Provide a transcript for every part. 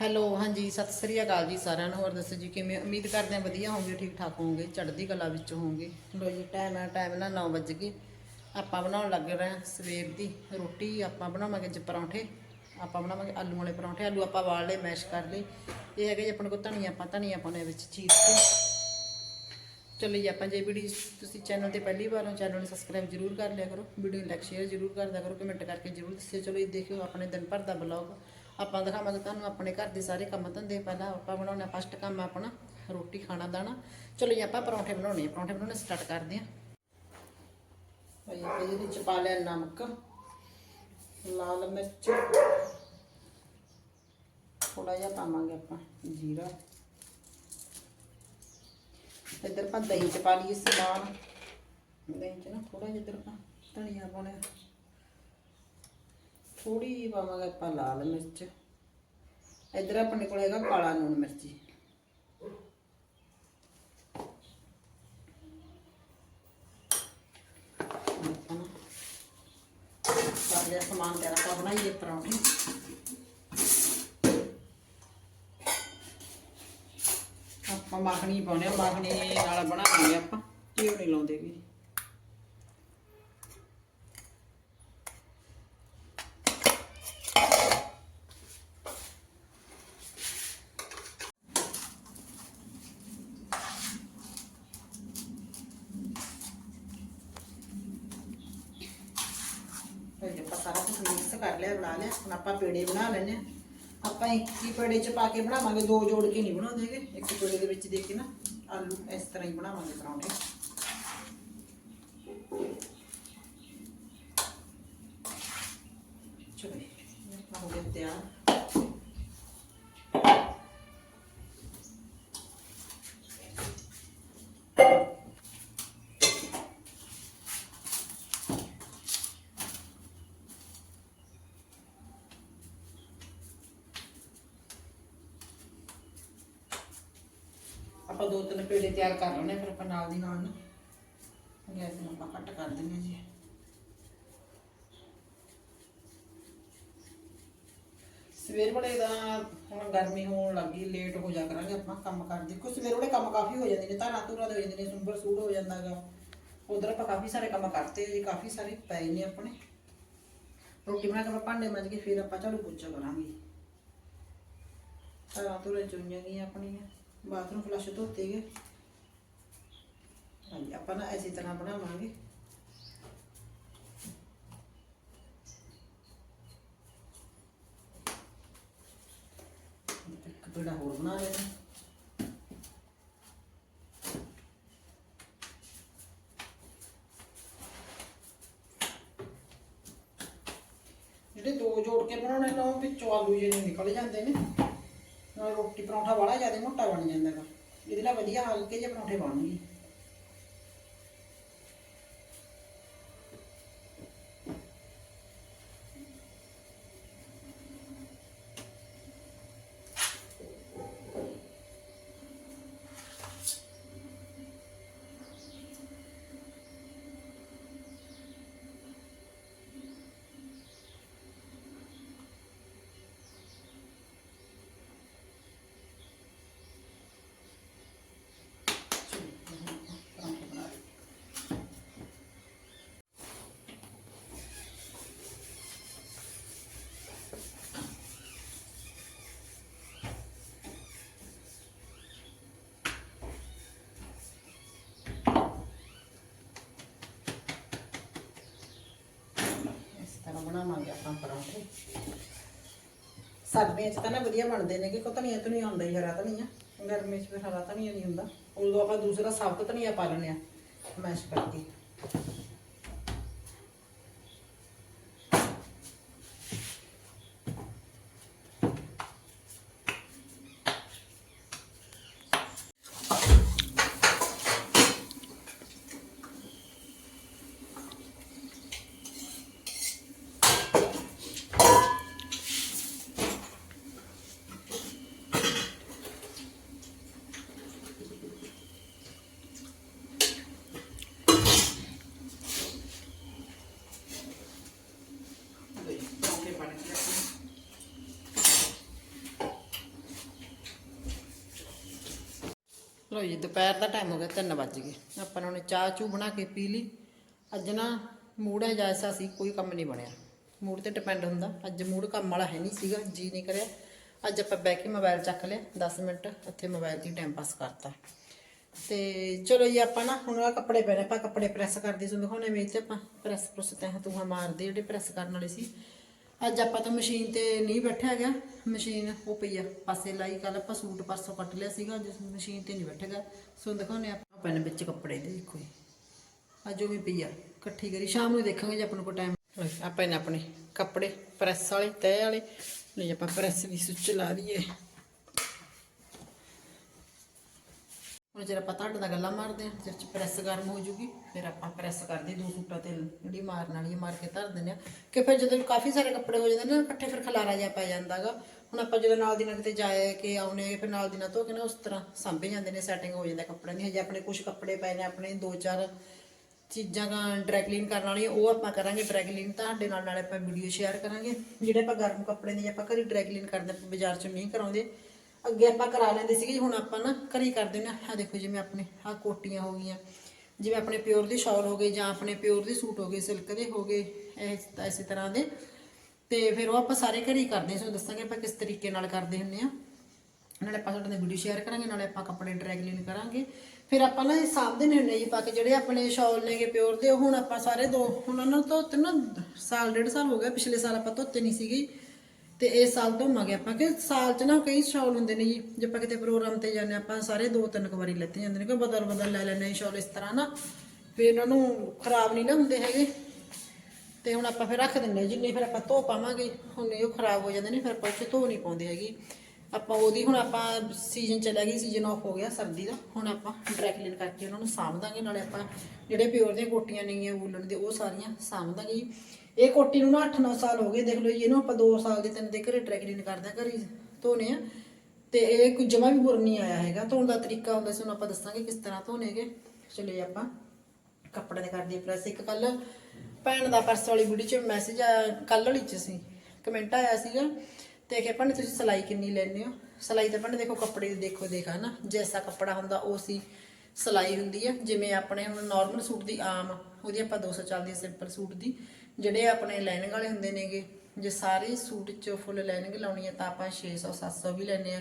Hello, ਹਾਂਜੀ, ਸਤਿ ਸ੍ਰੀ ਅਕਾਲ ਜੀ ਸਾਰਿਆਂ ਨੂੰ। ਹੋਰ ਦੱਸੋ ਜੀ, ਕਿਵੇਂ? ਉਮੀਦ ਕਰਦੇ ਹਾਂ ਵਧੀਆ ਹੋਵੋਗੇ, ਠੀਕ ਠਾਕ ਹੋਵੋਗੇ, ਚੜ੍ਹਦੀ ਕਲਾ ਵਿੱਚ ਹੋਵੋਗੇ। ਲੋ ਜੀ ਟਾਈਮ ਹੈ ਟਾਈਮ ਨਾਲ 9 ਵਜ ਗਏ। ਆਪਾਂ ਬਣਾਉਣ ਲੱਗ ਰਹੇ ਹਾਂ ਸਵੇਰ ਦੀ ਰੋਟੀ। ਆਪਾਂ ਬਣਾਵਾਂਗੇ ਅੱਜ ਪਰੌਂਠੇ। ਆਪਾਂ ਬਣਾਵਾਂਗੇ ਆਲੂ ਵਾਲੇ ਪਰੌਂਠੇ। ਆਲੂ ਆਪਾਂ ਵਾਲ ਲਏ, ਮੈਸ਼ ਕਰ ਲਏ। ਇਹ ਹੈਗਾ ਜੀ ਆਪਣੇ ਕੋਲ ਧਨੀਆ ਆਪਾਂ ਧਨੀਆ ਪਾਉਣੇ ਵਿੱਚ ਚੀਰ ਕੇ। ਚਲੋ ਜੀ, ਆਪਾਂ ਜੇ ਵੀਡੀਓ ਤੁਸੀਂ ਚੈਨਲ ਤੇ ਪਹਿਲੀ ਵਾਰ ਹੋ ਚੈਨਲ ਨੂੰ ਸਬਸਕ੍ਰਾਈਬ ਜਰੂਰ ਕਰ ਲਿਆ ਕਰੋ। ਵੀਡੀਓ ਨੂੰ ਲਾਈਕ ਸ਼ੇਅਰ ਜਰੂਰ ਕਰਦਿਆ ਕਰੋ। ਕਮੈਂਟ ਕਰਕੇ ਜਰੂਰ ਦੱਸਿਓ। ਚਲੋ ਇਹ ਦੇਖਿਓ ਆਪਣੇ ਦਿਨ ਭਰ ਦਾ ਬਲੌਗ ਆਪਾਂ ਦਿਖਾਵਾਂਗੇ ਤੁਹਾਨੂੰ ਆਪਣੇ ਘਰ ਦੇ ਸਾਰੇ ਕੰਮ ਧੰਦੇ। ਪਹਿਲਾਂ ਆਪਾਂ ਬਣਾਉਣਾ ਫਸਟ ਕੰਮ ਆਪਣਾ ਰੋਟੀ, ਖਾਣਾ, ਦਾਣਾ। ਚਲੋ ਜੀ, ਆਪਾਂ ਪਰੌਂਠੇ ਬਣਾਉਣੇ ਆ। ਪਰੌਂਠੇ ਬਣਾਉਣੇ ਸਟਾਰਟ ਕਰਦੇ ਹਾਂ ਭਾਈ ਇਹਦੇ ਵਿੱਚ ਪਾ ਲਿਆ ਨਮਕ, ਲਾਲ ਮਿਰਚ। ਥੋੜਾ ਜਿਹਾ ਪਾਵਾਂਗੇ ਆਪਾਂ ਜੀਰਾ। ਇੱਧਰ ਆਪਾਂ ਦਹੀਂ ਚ ਪਾ ਲਈਏ ਸਮਾਨ ਦਹੀਂ ਚ ਨਾ ਥੋੜਾ ਜਿਹਾ ਇੱਧਰ ਆਪਾਂ ਧਨੀਆ ਪਾਉਣਾ। ਥੋੜੀ ਜਿਹੀ ਪਾਵਾਂਗੇ ਆਪਾਂ ਲਾਲ ਮਿਰਚ। ਇੱਧਰ ਆਪਣੇ ਕੋਲ ਹੈਗਾ ਕਾਲਾ ਲੂਣ ਮਿਰਚੀ ਆਪਾਂ ਸਮਾਨ ਤਿਆਰ ਆਪਾਂ ਬਣਾਈਏ ਪਰੌਂਠੇ ਆਪਾਂ ਮੱਖਣੀ ਪਾਉਣੇ ਆ, ਮੱਖਣੀ ਨਾਲ ਬਣਾਉਣੀ ਆ ਆਪਾਂ, ਘਿਓ ਨਹੀਂ ਲਾਉਂਦੇ ਵੀ ਤੇ ਆਪਾਂ ਸਾਰਾ ਕੁਝ ਮਿਕਸ ਕਰ ਲਿਆ ਬਣਾ ਲਿਆ। ਹੁਣ ਆਪਾਂ ਪੇੜੇ ਬਣਾ ਲੈਣੇ ਆ ਆਪਾਂ ਇੱਕ ਹੀ ਪੇੜੇ ਚ ਪਾ ਕੇ ਬਣਾਵਾਂਗੇ। ਦੋ ਜੋੜ ਕੇ ਨਹੀਂ ਬਣਾਉਂਦੇਗੇ ਇੱਕ ਪੇੜੇ ਦੇ ਵਿੱਚ ਦੇ ਕੇ ਨਾ ਆਲੂ ਇਸ ਤਰ੍ਹਾਂ ਹੀ ਬਣਾਵਾਂਗੇ ਪਰੌਂਠੇ। ਚਲੋ ਇਹ ਹੋ ਗਿਆ ਤਿਆਰ। ਆਪਾਂ ਦੋ ਤਿੰਨ ਪੇੜੇ ਤਿਆਰ ਕਰ ਲੈਣੇ ਫਿਰ ਆਪਾਂ ਨਾਲ ਦੀ ਨਾਲ ਨਾ। ਗੈਸ ਨੂੰ ਆਪਾਂ ਕੱਟ ਕਰ ਦਿੰਦੇ ਜੀ। ਸਵੇਰ ਵੇਲੇ ਦਾ ਹੁਣ ਗਰਮੀ ਹੋਣ ਲੱਗੀ ਲੇਟ ਹੋ ਜਾ ਕਰਾਂਗੇ ਆਪਾਂ ਕੰਮ ਕਰਦੇ ਕੁਝ ਸਵੇਰ ਵੇਲੇ ਕੰਮ ਕਾਫੀ ਹੋ ਜਾਂਦੇ ਨੇ, ਧਾਰਾਂ ਧੂਰਾ ਦੇ ਹੋ ਜਾਂਦੇ ਨੇ, ਸੁੰਬਰ ਸੂੜ ਹੋ ਜਾਂਦਾਗਾ ਉਧਰ ਆਪਾਂ ਕਾਫੀ ਸਾਰੇ ਕੰਮ ਕਰਤੇ ਜੀ, ਕਾਫੀ ਸਾਰੇ ਪਏ ਨੇ ਆਪਣੇ। ਰੋਟੀ ਬਣਾ ਕੇ ਆਪਾਂ ਭਾਂਡੇ ਮਾਂਜ ਕੇ ਫਿਰ ਆਪਾਂ ਝਾੜੂ ਪੋਚਾ ਕਰਾਂਗੇ। ਧਾਰਾਂ ਧੂਰਾਂ ਚੁੰਨੀਆਂ ਗਈਆਂ ਆਪਣੀਆਂ। ਬਾਥਰੂਮ ਫਲਸ਼ ਧੋਤੇ ਗਏ। ਹਾਂਜੀ, ਆਪਾਂ ਨਾ ਇਸੇ ਤਰ੍ਹਾਂ ਬਣਾਵਾਂਗੇ। ਇੱਕ ਪੇੜਾ ਹੋਰ ਬਣਾ ਲੈਣਾ ਜਿਹੜੇ ਦੋ ਜੋੜ ਕੇ ਬਣਾਉਣੇ ਨਾ, ਉਹ ਵਿੱਚੋਂ ਆਲੂ ਜਿਹੇ ਨਿਕਲ ਜਾਂਦੇ ਨੇ। ਨਾਲ ਰੋਟੀ ਪਰੌਂਠਾ ਵਾਲਾ ਜ਼ਿਆਦਾ ਮੋਟਾ ਬਣ ਜਾਂਦਾ ਗਾ। ਇਹਦੇ ਨਾਲ ਵਧੀਆ ਹਲਕੇ ਜਿਹੇ ਪਰੌਂਠੇ ਬਣਨਗੇ ਪਰੌਂਠੇ ਬਣਾ ਲਏ ਇਸ ਤਰ੍ਹਾਂ ਬਣਾਵਾਂਗੇ ਆਪਾਂ ਪਰੌਂਠੇ। ਸਰਦੀਆਂ 'ਚ ਤਾਂ ਨਾ ਵਧੀਆ ਬਣਦੇ ਨੇ ਕਿ ਕੋ ਧਨੀਆ ਧਨੀਆ ਹੁੰਦਾ ਹੀ, ਹਰਾ ਧਨੀਆ। ਗਰਮੀ 'ਚ ਫਿਰ ਹਰਾ ਧਨੀਆ ਨਹੀਂ ਹੁੰਦਾ। ਉਦੋਂ ਆਪਾਂ ਦੂਸਰਾ ਸਾਬਤ ਧਨੀਆ ਪਾ ਲੈਂਦੇ ਆ ਮੈਸ਼ ਕਰਕੇ। ਚਲੋ ਜੀ, ਦੁਪਹਿਰ ਦਾ ਟਾਈਮ ਹੋ ਗਿਆ 3 ਵੱਜ ਗਏ। ਆਪਾਂ ਨੇ ਹੁਣ ਚਾਹ ਚੂ ਬਣਾ ਕੇ ਪੀ ਲਈ। ਅੱਜ ਨਾ ਮੂਡ ਹੈ ਜੈਸਾ ਸੀ, ਕੋਈ ਕੰਮ ਨਹੀਂ ਬਣਿਆ। ਮੂਡ ਤੇ ਡਿਪੈਂਡ ਹੁੰਦਾ। ਅੱਜ ਮੂਡ ਕੰਮ ਵਾਲਾ ਹੈ ਨਹੀਂ ਸੀਗਾ, ਜੀ ਨਹੀਂ ਕਰਿਆ। ਅੱਜ ਆਪਾਂ ਬਹਿ ਕੇ ਮੋਬਾਈਲ ਚੱਕ ਲਿਆ 10 ਮਿੰਟ, ਉੱਥੇ ਮੋਬਾਈਲ 'ਤੇ ਟਾਈਮ ਪਾਸ ਕਰਤਾ। ਤੇ ਚਲੋ ਜੀ, ਆਪਾਂ ਨਾ ਹੁਣ ਆ ਕੱਪੜੇ ਪਹਿਨੇ, ਆਪਾਂ ਕੱਪੜੇ ਪ੍ਰੈਸ ਕਰਦੇ ਸੀ। ਦਿਖਾਉਣੇ ਵਿੱਚ ਤੇ ਆਪਾਂ ਪ੍ਰੈਸ ਪ੍ਰੈਸ ਤੇ ਤੂੰ ਮਾਰਦੇ ਜਿਹੜੇ ਪ੍ਰੈਸ ਕਰਨ ਵਾਲੇ ਸੀ। ਅੱਜ ਆਪਾਂ ਤਾਂ ਮਸ਼ੀਨ ਤੇ ਨਹੀਂ ਬੈਠਿਆ ਗਿਆ ਮਸ਼ੀਨ ਉਹ ਪਈ ਆ ਪਾਸੇ ਲਾਈ ਕੱਲ ਆਪਾਂ ਸੂਟ ਪਰਸੋਂ ਕੱਟ ਲਿਆ ਸੀਗਾ ਜਿਸ ਮਸ਼ੀਨ ਤੇ ਨਹੀਂ ਬੈਠੇਗਾ। ਸੋ ਦਿਖਾਉਣੇ ਆਪਾਂ। ਪੈਨ ਵਿੱਚ ਕੱਪੜੇ ਦੇ ਦੇਖੋ ਅੱਜ ਉਹ ਵੀ ਪਈ ਆ ਇਕੱਠੀ ਕਰੀ। ਸ਼ਾਮ ਨੂੰ ਦੇਖਾਂਗੇ ਜੇ ਆਪਾਂ ਨੂੰ ਕੋਈ ਟਾਈਮ ਆਪਾਂ ਨੇ ਆਪਣੇ ਕੱਪੜੇ ਪ੍ਰੈਸ ਵਾਲੇ ਤੈ ਵਾਲੇ ਲਈ ਆਪਾਂ ਪ੍ਰੈਸ ਦੀ ਸੁੱਚ ਲਾ ਦਈਏ। ਹੁਣ ਜਰਾ ਆਪਾਂ ਤੁਹਾਡੇ ਨਾਲ ਗੱਲਾਂ ਮਾਰਦੇ ਹਾਂ, ਜਦ ਚ ਪ੍ਰੈਸ ਗਰਮ ਹੋ ਜੂਗੀ, ਫਿਰ ਆਪਾਂ ਪ੍ਰੈਸ ਕਰਦੇ ਦੋ ਸੂਟਾਂ ਤੇ ਜਿਹੜੀ ਮਾਰਨ ਵਾਲੀ ਹੈ ਮਾਰ ਕੇ ਧਰ ਦਿੰਦੇ ਆ ਕਿ ਫਿਰ ਜਦੋਂ ਕਾਫੀ ਸਾਰੇ ਕੱਪੜੇ ਹੋ ਜਾਂਦੇ ਨੇ ਨਾ, ਇਕੱਠੇ ਫਿਰ ਖਲਾਰਾ ਜਿਹਾ ਪੈ ਜਾਂਦਾਗਾ ਹੁਣ ਆਪਾਂ ਜਦੋਂ ਨਾਲ ਦੀ ਨਾਲ ਕਿਤੇ ਜਾਏ ਕਿ ਆਉਨੇ ਫਿਰ ਨਾਲ ਦੀ ਨਾਲ ਧੋ ਕੇ ਨਾ ਉਸ ਤਰ੍ਹਾਂ ਸਾਂਭੇ ਜਾਂਦੇ ਨੇ ਸੈਟਿੰਗ ਹੋ ਜਾਂਦਾ ਕੱਪੜਿਆਂ ਦੀ। ਹਜੇ ਆਪਣੇ ਕੁਝ ਕੱਪੜੇ ਪਏ ਨੇ, ਆਪਣੇ ਦੋ ਚਾਰ ਚੀਜ਼ਾਂ ਦਾ ਡਰਾਈ ਕਲੀਨ ਕਰਨ ਵਾਲੀ ਉਹ ਆਪਾਂ ਕਰਾਂਗੇ ਡਰਾਈ ਕਲੀਨ ਤੁਹਾਡੇ ਨਾਲ, ਨਾਲੇ ਆਪਾਂ ਵੀਡੀਓ ਸ਼ੇਅਰ ਕਰਾਂਗੇ। ਜਿਹੜੇ ਆਪਾਂ ਗਰਮ ਕੱਪੜੇ ਦੀ ਆਪਾਂ ਘਰੇ ਡਰਾਈ ਕਲੀਨ ਕਰਦੇ ਬਾਜ਼ਾਰ ਚੋਂ ਨਹੀਂ ਕਰਾਉਂਦੇ। ਅੱਗੇ ਆਪਾਂ ਕਰਾ ਲੈਂਦੇ ਸੀਗੇ ਹੁਣ ਆਪਾਂ ਨਾ ਘਰੇ ਕਰ ਦਿੰਦੇ ਨੇ ਆ ਦੇਖੋ ਜਿਵੇਂ ਆਪਣੇ ਆ ਕੋਟੀਆਂ ਹੋ ਗਈਆਂ, ਜਿਵੇਂ ਆਪਣੇ ਪਿਓਰ ਦੀ ਸ਼ਾਲ ਹੋ ਗਈ ਜਾਂ ਆਪਣੇ ਪਿਓਰ ਦੇ ਸੂਟ ਹੋ ਗਏ, ਸਿਲਕ ਦੇ ਹੋ ਗਏ ਇਸ ਇਸੇ ਤਰ੍ਹਾਂ ਦੇ। ਤੇ ਫਿਰ ਉਹ ਆਪਾਂ ਸਾਰੇ ਘਰੇ ਕਰਦੇ ਹਾਂ। ਸੋ ਦੱਸਾਂਗੇ ਆਪਾਂ ਕਿਸ ਤਰੀਕੇ ਨਾਲ ਕਰਦੇ ਹੁੰਦੇ ਆ ਨਾਲੇ ਆਪਾਂ ਤੁਹਾਡੇ ਨਾਲ ਵੀਡੀਓ ਸ਼ੇਅਰ ਕਰਾਂਗੇ, ਨਾਲੇ ਆਪਾਂ ਕੱਪੜੇ ਡਰੈਗ ਕਲੀਨ ਕਰਾਂਗੇ। ਫਿਰ ਆਪਾਂ ਨਾ ਇਹ ਸਾਂਭਦੇ ਨੇ ਹੁੰਦੇ ਜੀ, ਪਾ ਕੇ ਜਿਹੜੇ ਆਪਣੇ ਸ਼ਾਲ ਨੇਗੇ ਪਿਓਰ ਦੇ, ਉਹ ਹੁਣ ਆਪਾਂ ਸਾਰੇ ਦੋ, ਹੁਣ ਉਹਨਾਂ ਨੂੰ ਧੋਤੇ ਨਾ ਸਾਲ, ਡੇਢ ਸਾਲ ਹੋ ਗਿਆ, ਪਿਛਲੇ ਸਾਲ ਆਪਾਂ ਧੋਤੇ ਨਹੀਂ ਸੀਗੇ। ਤੇ ਇਸ ਸਾਲ ਧੋਵਾਂਗੇ ਆਪਾਂ ਕਿ ਸਾਲ ਚ ਨਾ ਕਈ ਸ਼ਾਲ ਹੁੰਦੇ ਨੇ ਜੀ ਜੇ ਆਪਾਂ ਕਿਤੇ ਪ੍ਰੋਗਰਾਮ ਤੇ ਜਾਂਦੇ ਹਾਂ, ਆਪਾਂ ਸਾਰੇ ਦੋ ਤਿੰਨ ਕੁ ਵਾਰੀ ਲੈਤੇ ਜਾਂਦੇ ਨੇ ਕਿ ਬਦਲ ਬਦਲ ਲੈ ਲੈਣੇ ਸ਼ਾਲ ਇਸ ਤਰ੍ਹਾਂ ਨਾ ਫਿਰ ਇਹਨਾਂ ਨੂੰ ਖਰਾਬ ਨਹੀਂ ਨਾ ਹੁੰਦੇ ਹੈਗੇ ਤੇ ਹੁਣ ਆਪਾਂ ਫਿਰ ਰੱਖ ਦਿੰਨੇ ਜਿੰਨੇ ਫਿਰ ਆਪਾਂ ਧੋ ਪਾਵਾਂਗੇ ਹੁਣ ਉਹ ਖਰਾਬ ਹੋ ਜਾਂਦੇ ਨੇ ਫਿਰ ਆਪਾਂ ਉਹ ਧੋ ਨਹੀਂ ਪਾਉਂਦੇ ਹੈਗੇ ਆਪਾਂ ਉਹਦੀ ਹੁਣ ਆਪਾਂ ਸੀਜ਼ਨ ਚਲਾ ਗਈ ਸੀਜ਼ਨ ਆਫ ਹੋ ਗਿਆ ਸਰਦੀ ਦਾ ਹੁਣ ਆਪਾਂ ਡਰਾਈ ਕਲੀਨ ਕਰਕੇ ਉਹਨਾਂ ਨੂੰ ਸਾਂਭ ਦਾਂਗੇ ਨਾਲੇ ਆਪਾਂ ਜਿਹੜੇ ਪਿਓਰ ਦੀਆਂ ਕੋਟੀਆਂ ਹੈ ਵੂਲਨ ਦੇ ਉਹ ਸਾਰੀਆਂ ਸਾਂਭ ਦਾਂਗੇ ਜੀ। ਇਹ ਕੋਟੀ ਨੂੰ ਨਾ 8-9 ਸਾਲ ਹੋ ਗਏ, ਦੇਖ ਲਓ ਜੀ, ਇਹਨੂੰ ਆਪਾਂ 2 ਸਾਲ ਦੇ ਤਿੰਨ ਦੇ ਘਰੇ ਡਰਾਈ ਕਲੀਨ ਕਰਦੇ ਆ ਘਰੇ ਧੋਨੇ ਆ। ਤੇ ਇਹ ਕੋਈ ਜਮਾ ਵੀ ਬੁਰ ਨਹੀਂ ਆਇਆ ਹੈਗਾ, ਧੋਣ ਦਾ ਤਰੀਕਾ ਹੁੰਦਾ ਸੀ, ਹੁਣ ਆਪਾਂ ਦੱਸਾਂਗੇ ਕਿਸ ਤਰ੍ਹਾਂ ਧੋਣੇਗੇ। ਚਲੋ ਜੀ, ਆਪਾਂ ਕੱਪੜੇ ਦੇ ਕਰਦੀ ਪ੍ਰੈਸ ਇੱਕ ਕੱਲ। ਭੈਣ ਦਾ ਪਰਸ ਵਾਲੀ ਵੀਡੀਓ ਚ ਮੈਸੇਜ ਆਇਆ ਕੱਲ ਵਾਲੀ ਚ ਸੀ ਕਮੈਂਟ ਆਇਆ ਸੀਗਾ। ਤੇ ਕਿ ਭੈਣ, ਤੁਸੀਂ ਸਿਲਾਈ ਕਿੰਨੀ ਲੈਂਦੇ ਹੋ? ਸਿਲਾਈ ਤਾਂ ਭੈਣ, ਦੇਖੋ ਕੱਪੜੇ ਦੀ ਦੇਖੋ ਦੇਖਾ ਨਾ ਜੈਸਾ ਕੱਪੜਾ ਹੁੰਦਾ, ਉਹ ਸੀ ਸਿਲਾਈ ਹੁੰਦੀ ਹੈ ਜਿਵੇਂ ਆਪਣੇ ਹੁਣ ਨਾਰਮਲ ਸੂਟ ਦੀ ਆਮ, ਉਹਦੀ ਆਪਾਂ 200 ਚੱਲਦੀ ਸਿੰਪਲ ਸੂਟ ਦੀ ਜਿਹੜੇ ਆਪਣੇ ਲਾਈਨਿੰਗ ਵਾਲੇ ਹੁੰਦੇ ਨੇਗੇ, ਜੇ ਸਾਰੇ ਸੂਟ 'ਚ ਫੁੱਲ ਲਾਈਨਿੰਗ ਲਾਉਣੀ ਹੈ ਤਾਂ ਆਪਾਂ 600 700 ਵੀ ਲੈਨੇ ਆ।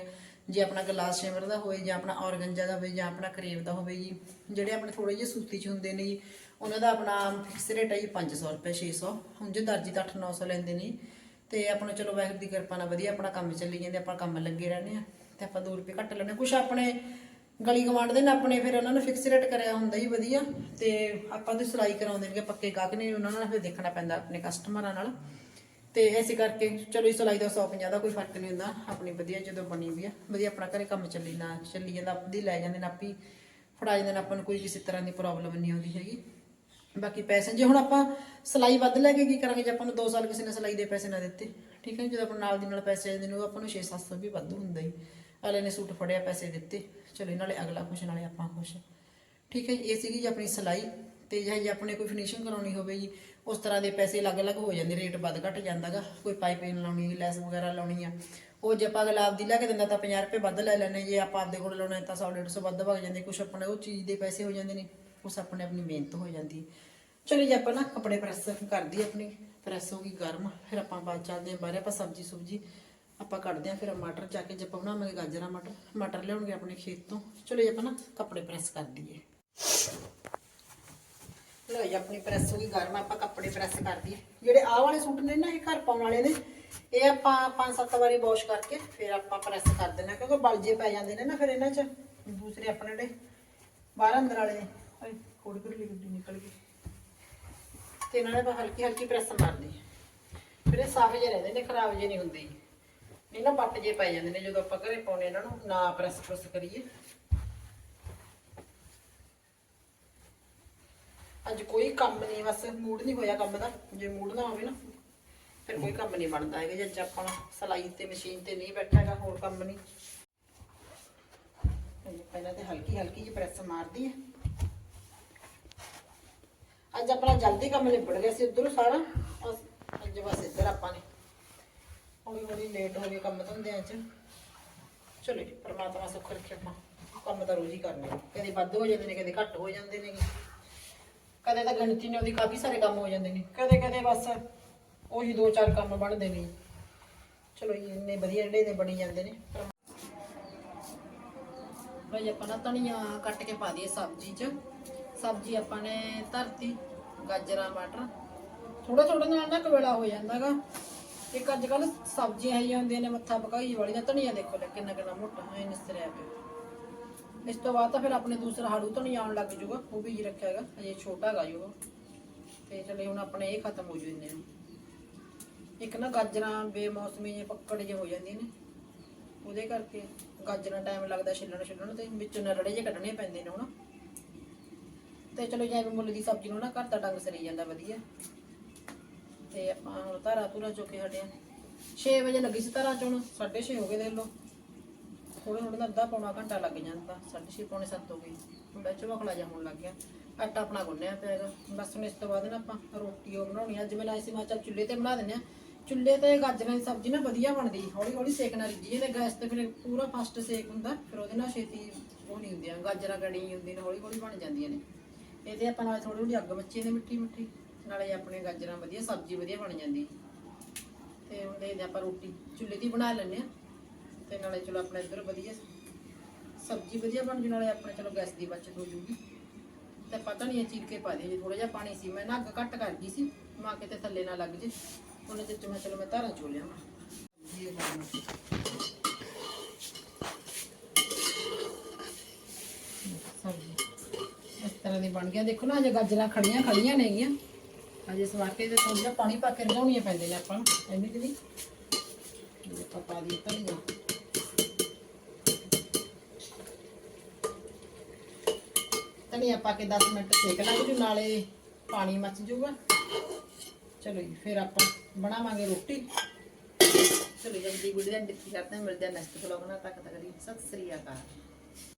ਜੇ ਆਪਣਾ ਗਲਾਸ ਸ਼ਿਮਰ ਦਾ ਹੋਵੇ ਜਾਂ ਆਪਣਾ ਔਰਗੰਜਾ ਦਾ ਹੋਵੇ ਜਾਂ ਆਪਣਾ ਕਰੇਵ ਦਾ ਹੋਵੇ ਜੀ, ਜਿਹੜੇ ਆਪਣੇ ਥੋੜੇ ਜਿਹੇ ਸੂਤੀ 'ਚ ਹੁੰਦੇ ਨੇ ਜੀ, ਉਹਨਾਂ ਦਾ ਆਪਣਾ ਫਿਕਸ ਰੇਟ ਹੈ ਜੀ 500 ਰੁਪਏ 600 ਹੁਣ ਜੇ ਦਰਜੀ ਤਾਂ 8-900 ਲੈਂਦੇ ਨੇ ਤੇ ਆਪਣਾ ਚਲੋ ਵਾਹਿਗੁਰੂ ਦੀ ਕਿਰਪਾ ਨਾਲ ਵਧੀਆ ਆਪਣਾ ਕੰਮ ਚੱਲੀ ਜਾਂਦੇ, ਆਪਾਂ ਕੰਮ ਲੱਗੇ ਰਹਿੰਦੇ ਆ। ਤੇ ਆਪਾਂ 2 ਰੁਪਏ ਘੱਟ ਲੈਣੇ ਕੁਛ ਆਪਣੇ ਗਲੀ ਗਵਾਂਡ ਦੇ ਨੇ ਆਪਣੇ, ਫਿਰ ਉਹਨਾਂ ਨੇ ਫਿਕਸ ਰੇਟ ਕਰਿਆ ਹੁੰਦਾ ਜੀ ਵਧੀਆ ਤੇ ਆਪਾਂ ਤੇ ਸਿਲਾਈ ਕਰਾਉਂਦੇ ਨੇ ਪੱਕੇ ਗਾਹਕ ਨੇ, ਉਹਨਾਂ ਨਾਲ ਫਿਰ ਦੇਖਣਾ ਪੈਂਦਾ ਆਪਣੇ ਕਸਟਮਰਾਂ ਨਾਲ। ਤੇ ਐਸੇ ਕਰਕੇ ਚਲੋ ਇਸ ਸਿਲਾਈ ਦਾ 150 ਦਾ ਕੋਈ ਫ਼ਰਕ ਨਹੀਂ ਹੁੰਦਾ, ਆਪਣੀ ਵਧੀਆ ਜਦੋਂ ਬਣੀ ਵੀ ਆ, ਵਧੀਆ ਆਪਣਾ ਘਰੇ ਕੰਮ ਚੱਲੀ ਨਾ, ਚੱਲੀ ਜਾਂਦਾ, ਆਪਦੀ ਲੈ ਜਾਂਦੇ ਨੇ ਆਪੀ, ਫੜਾ ਜਾਂਦੇ ਨੇ ਆਪਾਂ ਨੂੰ ਕੋਈ ਕਿਸੇ ਤਰ੍ਹਾਂ ਦੀ ਪ੍ਰੋਬਲਮ ਨਹੀਂ ਆਉਂਦੀ ਹੈਗੀ। ਬਾਕੀ ਪੈਸੇ, ਜੇ ਹੁਣ ਆਪਾਂ ਸਿਲਾਈ ਵੱਧ ਲੈ ਕੇ ਕੀ ਕਰਾਂਗੇ, ਜੇ ਆਪਾਂ ਨੂੰ 2 ਸਾਲ ਕਿਸੇ ਨੇ ਸਿਲਾਈ ਦੇ ਪੈਸੇ ਨਾ ਦਿੱਤੇ, ਠੀਕ ਹੈ ਜਦੋਂ ਆਪਾਂ ਨਾਲ ਦੀ ਨਾਲ ਪੈਸੇ ਆਉਂਦੇ ਨੇ, ਉਹ ਆਪਾਂ ਨੂੰ 6-700 ਵੀ ਵਾਧੂ ਹੁੰਦਾ ਹੀ ਅਗਲੇ ਨੇ ਸੂਟ ਫੜਿਆ, ਪੈਸੇ ਦਿੱਤੇ। ਚਲੋ ਨਾਲੇ ਅਗਲਾ ਖੁਸ਼, ਨਾਲੇ ਆਪਾਂ ਖੁਸ਼। ਠੀਕ ਹੈ ਜੀ, ਇਹ ਸੀਗੀ ਜੀ ਆਪਣੀ ਸਿਲਾਈ। ਤੇ ਜੇ ਜੇ ਆਪਣੇ ਕੋਈ ਫਿਨਿਸ਼ਿੰਗ ਕਰਾਉਣੀ ਹੋਵੇ ਜੀ, ਉਸ ਤਰ੍ਹਾਂ ਦੇ ਪੈਸੇ ਅਲੱਗ-ਅਲੱਗ ਹੋ ਜਾਂਦੇ, ਰੇਟ ਵੱਧ ਘਟ ਜਾਂਦਾਗਾ। ਕੋਈ ਪਾਈਪਿੰਗ ਲਾਉਣੀ, ਲੈਸ ਵਗੈਰਾ ਲਾਉਣੀ ਆ। ਉਹ ਜੇ ਆਪਾਂ ਅਗਲਾ ਆਪਦੀ ਲੈ ਕੇ ਦਿੰਦਾ ਤਾਂ 50 ਰੁਪਏ ਵੱਧ ਲੈ ਲੈਣੇ ਜੇ ਆਪਾਂ ਆਪਦੇ ਕੋਲ ਲਾਉਣਾ ਤਾਂ 100 150 ਵੱਧ ਵਗ ਜਾਂਦੇ। ਕੁਝ ਆਪਣੇ ਉਹ ਚੀਜ਼ ਦੇ ਪੈਸੇ ਹੋ ਜਾਂਦੇ ਨੇ, ਕੁਛ ਆਪਣੇ ਆਪਣੀ ਮਿਹਨਤ ਹੋ ਜਾਂਦੀ ਚਲੋ ਜੇ, ਆਪਾਂ ਨਾ ਕੱਪੜੇ ਪ੍ਰੈਸ ਕਰਦੀ ਆਪਣੀ। ਪ੍ਰੈਸ ਹੋ ਗਈ ਗਰਮ। ਫਿਰ ਆਪਾਂ ਬਾਅਦ ਚੱਲਦੇ ਹਾਂ ਬਾਹਰ, ਆਪਾਂ ਸਬਜੀ ਸੁਬਜੀ ਆਪਾਂ ਕੱਢਦੇ ਹਾਂ ਫਿਰ ਮਟਰ ਜਾ ਕੇ ਜੇ ਆਪਾਂ ਬਣਾਵਾਂਗੇ ਗਾਜਰਾਂ, ਮਟਰ ਮਟਰ ਲਿਆਉਣਗੇ ਆਪਣੇ ਖੇਤ ਤੋਂ। ਚਲੋ ਜੀ, ਆਪਾਂ ਨਾ ਕੱਪੜੇ ਪ੍ਰੈਸ ਕਰ ਦਈਏ। ਲੋ ਜੀ, ਆਪਣੀ ਪ੍ਰੈਸ ਹੋ ਗਈ ਗਰਮ, ਆਪਾਂ ਕੱਪੜੇ ਪ੍ਰੈਸ ਕਰ ਦਈਏ। ਜਿਹੜੇ ਆਹ ਵਾਲੇ ਸੂਟ ਨੇ ਨਾ, ਇਹ ਘਰ ਪਾਉਣ ਵਾਲੇ ਨੇ, ਇਹ ਆਪਾਂ ਪੰਜ ਸੱਤ ਵਾਰੀ ਵਾਸ਼ ਕਰਕੇ ਫਿਰ ਆਪਾਂ ਪ੍ਰੈਸ ਕਰ ਦਿੰਦੇ ਹਾਂ, ਕਿਉਂਕਿ ਬਲਜੇ ਪੈ ਜਾਂਦੇ ਨੇ ਨਾ ਫਿਰ ਇਹਨਾਂ 'ਚ। ਦੂਸਰੇ ਆਪਣੇ ਜਿਹੜੇ ਬਾਹਰ ਅੰਦਰ ਵਾਲੇ ਨੇ, ਓਏ ਕੋੜੀ ਕੋੜੀ ਲਿਖਦੀ ਨਿਕਲ ਗਈ। ਤੇ ਇਹਨਾਂ ਨੇ ਆਪਾਂ ਹਲਕੀ ਹਲਕੀ ਪ੍ਰੈਸ ਮਾਰਨੀ ਫਿਰ ਇਹ ਸਾਫ਼ ਜਿਹੇ ਰਹਿੰਦੇ ਨੇ, ਖਰਾਬ ਜਿਹੇ ਨਹੀਂ ਹੁੰਦੇ। ਨਹੀਂ ਨਾ ਬੱਟ ਜੇ ਪੈ ਜਾਂਦੇ ਨੇ, ਜਦੋਂ ਆਪਾਂ ਘਰੇ ਪਾਉਣੇ ਇਹਨਾਂ ਨੂੰ, ਨਾ ਪ੍ਰੈਸ ਪ੍ਰੈਸ ਕਰੀਏ। ਅੱਜ ਕੋਈ ਕੰਮ ਨਹੀਂ, ਬਸ ਮੂਡ ਨਹੀਂ ਹੋਇਆ ਕੰਮ ਦਾ। ਜੇ ਮੂਡ ਨਾ ਹੋਵੇ ਨਾ, ਫਿਰ ਕੋਈ ਕੰਮ ਨਹੀਂ ਬਣਦਾ ਹੈਗਾ। ਜੇ ਅੱਜ ਆਪਾਂ ਸਲਾਈ ਤੇ ਮਸ਼ੀਨ ਤੇ ਨਹੀਂ ਬੈਠਾ ਹੈਗਾ, ਹੋਰ ਕੰਮ ਨਹੀਂ। ਪਹਿਲਾਂ ਤੇ ਹਲਕੀ ਹਲਕੀ ਜਿਹੀ ਪ੍ਰੈਸ ਮਾਰਦੀ ਹੈ। ਅੱਜ ਆਪਣਾ ਜਲਦੀ ਕੰਮ ਨਿਬੜ ਗਿਆ ਸੀ, ਉਧਰੋਂ ਸਾਰਾ। ਅੱਜ ਬਸ ਇੱਧਰ ਆਪਾਂ ਨੇ ਹੌਲੀ ਹੌਲੀ ਲੇਟ ਹੋ ਗਏ ਕੰਮ ਧੰਦਿਆਂ 'ਚ। ਚਲੋ ਜੀ, ਪਰਮਾਤਮਾ ਸੁੱਖ ਰੱਖੇ ਆਪਾਂ। ਕੰਮ ਤਾਂ ਰੋਜ਼ ਹੀ ਕਰਨੇ ਆ। ਕਦੇ ਵੱਧ ਹੋ ਜਾਂਦੇ ਨੇ, ਕਦੇ ਘੱਟ ਹੋ ਜਾਂਦੇ ਨੇ। ਕਦੇ ਤਾਂ ਗਿਣਤੀ ਨੇ, ਉਹਦੀ ਕਾਫੀ ਸਾਰੇ ਕੰਮ ਹੋ ਜਾਂਦੇ ਨੇ। ਕਦੇ ਕਦੇ ਬਸ ਉਹੀ ਦੋ ਚਾਰ ਕੰਮ ਬਣਦੇ ਨੇ। ਚਲੋ ਜੀ, ਇੰਨੇ ਵਧੀਆ ਜਿਹੜੇ ਨੇ, ਬਣੀ ਜਾਂਦੇ ਨੇ। ਭਾਈ ਆਪਾਂ ਨਾ ਧਨੀਆ ਕੱਟ ਕੇ ਪਾ ਦਈਏ ਸਬਜ਼ੀ 'ਚ। ਸਬਜ਼ੀ ਆਪਾਂ ਨੇ ਧਰਤੀ, ਗਾਜਰਾਂ, ਮਟਰ। ਥੋੜਾ ਥੋੜਾ ਨਾਲ ਨਾ ਕਵੇਲਾ ਹੋ ਜਾਂਦਾਗਾ। ਇੱਕ ਅੱਜ ਕੱਲ ਸਬਜ਼ੀਆਂ ਆਈ ਹੁੰਦੀਆਂ ਨੇ, ਮੱਥਾ ਪਕਾਈ ਵਾਲੀਆਂ, ਧਨੀਆ ਦੇਖੋ ਲੈ ਕਿੰਨਾ ਕਿੰਨਾ ਮੋਟਾ ਹੈ ਨਿਸਰਿਆ ਪਿਆ ਇਸ ਤੋਂ ਬਾਅਦ ਤਾਂ ਫਿਰ ਆਪਣੇ ਦੂਸਰਾ ਹਾੜੂ ਧਨੀਆ ਆਉਣ ਲੱਗ ਜੂਗਾ ਉਹ ਵੀ ਰੱਖਿਆ ਹੈਗਾ, ਅਜੇ ਛੋਟਾ ਹੈਗਾ ਜੀ ਉਹ। ਤੇ ਚਲੇ ਹੁਣ ਆਪਣੇ ਇਹ ਖਤਮ ਹੋ ਜਾਂਦੇ ਨੇ ਇੱਕ ਨਾ ਗਾਜਰਾਂ ਬੇਮੌਸਮੀ ਜਿਹੇ ਪੱਕੜ ਜਿਹੇ ਹੋ ਜਾਂਦੀਆਂ ਨੇ, ਉਹਦੇ ਕਰਕੇ ਗਾਜਰਾਂ ਟਾਈਮ ਲੱਗਦਾ ਛਿੱਲਣ ਛਿੱਲਣ ਤੇ ਵਿੱਚੋਂ ਨਰੜੇ ਜਿਹੇ ਕੱਢਣੇ ਪੈਂਦੇ ਨੇ ਹੁਣ। ਤੇ ਚਲੋ ਜਿਵੇਂ ਮੁੱਲ ਦੀ ਸਬਜ਼ੀ ਨੂੰ ਨਾ ਘਰ ਦਾ ਡੰਗ ਸਰੀ ਜਾਂਦਾ ਵਧੀਆ। ਤੇ ਆਪਾਂ ਹੁਣ ਧਾਰਾ ਧੂਰਾ ਚੋ ਕੇ ਹਟਿਆ 6 ਵਜੇ ਲੱਗੀ ਸੀ ਧਾਰਾ ਚੋਣ 6:30 ਹੋ ਗਏ ਦੇਖ ਲਓ। ਥੋੜੇ ਥੋੜੇ ਦਾ ਅੱਧਾ ਪੌਣਾ ਘੰਟਾ ਲੱਗ ਜਾਂਦਾ 6:30 ਪੌਣੇ 7 ਹੋ ਗਏ। ਹੁਣ ਵਿੱਚ ਵਖਲਾ ਹੋਣ ਲੱਗ ਗਿਆ। ਆਟਾ ਆਪਣਾ ਗੁੰਨਿਆ ਪਿਆ ਹੈਗਾ। ਬਸ ਹੁਣ ਇਸ ਤੋਂ ਬਾਅਦ ਨਾ ਆਪਾਂ ਰੋਟੀ ਉਹ ਬਣਾਉਣੀ ਆ। ਅੱਜ ਮੈਂ ਲਾਈ ਸੀ, ਮੈਂ ਚੱਲ ਚੁੱਲ੍ਹੇ ਤੇ ਬਣਾ ਦਿੰਦੇ ਆ। ਚੁੱਲ੍ਹੇ ਤੇ ਗਾਜਰਾਂ ਦੀ ਸਬਜ਼ੀ ਨਾ ਵਧੀਆ ਬਣਦੀ। ਹੌਲੀ ਹੌਲੀ ਸੇਕਣਾ ਰਿੱਝੀ ਇਹਦੇ ਗੈਸ ਤੇ ਫਿਰ ਪੂਰਾ ਫਸਟ ਸੇਕ ਹੁੰਦਾ, ਫਿਰ ਉਹਦੇ ਨਾਲ ਛੇਤੀ ਉਹ ਨਹੀਂ ਹੁੰਦੀਆਂ। ਗਾਜਰਾਂ ਗੜੀ ਹੁੰਦੀਆਂ ਨੇ ਹੌਲੀ ਹੌਲੀ ਬਣ ਜਾਂਦੀਆਂ ਨੇ। ਇਹਦੇ ਆਪਾਂ ਨਾਲ ਥੋੜੀ ਥੋੜੀ ਅੱਗ ਬੱਚੀ ਨੇ ਮਿੱਠੀ ਮਿੱਠੀ ਨਾਲੇ ਆਪਣੇ ਗਾਜਰਾਂ ਵਧੀਆ, ਸਬਜ਼ੀ ਵਧੀਆ ਬਣ ਜਾਂਦੀ। ਤੇ ਹੁਣ ਦੇਖਦੇ ਆਪਾਂ ਰੋਟੀ, ਚੁੱਲ੍ਹੇ ਦੀ ਬਣਾ ਲੈਂਦੇ ਆ ਤੇ ਨਾਲੇ ਚਲੋ ਆਪਣਾ ਇੱਧਰ ਵਧੀਆ, ਸਬਜ਼ੀ ਵਧੀਆ ਬਣ ਜੂ, ਨਾਲੇ ਆਪਣੇ ਚਲੋ ਗੈਸ ਦੀ ਬਚਤ ਹੋ ਜੂਗੀ। ਤੇ ਪਤਾ ਨਹੀਂ ਚੀਰ ਕੇ ਪਾ ਦੇ ਥੋੜਾ ਜਿਹਾ ਪਾਣੀ ਸੀ, ਮੈਂ ਨਾ ਅੱਗ ਘੱਟ ਕਰ ਗਈ ਸੀ, ਮਾਂ ਕਿਤੇ ਥੱਲੇ ਨਾ ਲੱਗ ਜੇ। ਉਹਨੇ ਤੇ ਮੈਂ ਚਲੋ ਮੈਂ ਧਾਰਾਂ ਚੋ ਲਿਆ ਸਬਜ਼ੀ। ਇਸ ਤਰ੍ਹਾਂ ਦੀ ਬਣ ਗਿਆ ਦੇਖੋ ਨਾ ਅਜੇ ਗਾਜਰਾਂ ਖੜੀਆਂ ਖੜੀਆਂ ਨੇਗੀਆਂ। ਅਜੇ ਸਵਾ ਕੇ ਥੋੜਾ ਪਾਣੀ ਪਾ ਕੇ ਰਝਾਉਣੀਆਂ ਪੈਂਦੇ ਨੇ ਆਪਾਂ ਨੂੰ, ਇੰਨੀ ਕਿ ਨਹੀਂ। ਆਪਾਂ ਪਾ ਦੀ ਧਨੀਆ ਧਨੀਆ ਪਾ ਕੇ 10 ਮਿੰਟ ਸੇਕ ਲੱਗ ਜੂ ਨਾਲੇ ਪਾਣੀ ਮੱਚ ਜੂਗਾ ਚਲੋ ਜੀ, ਫਿਰ ਆਪਾਂ ਬਣਾਵਾਂਗੇ ਰੋਟੀ। ਚਲੋ ਜਲਦੀ ਵੀਡੀਓ ਐਂਡ ਕਰਦੇ ਮਿਲਦੇ ਹਾਂ ਨੈਕਸਟ ਵਲੌਗ ਨਾਲ। ਤੱਕ ਤੱਕ ਦੀ ਸਤਿ ਸ੍ਰੀ ਅਕਾਲ।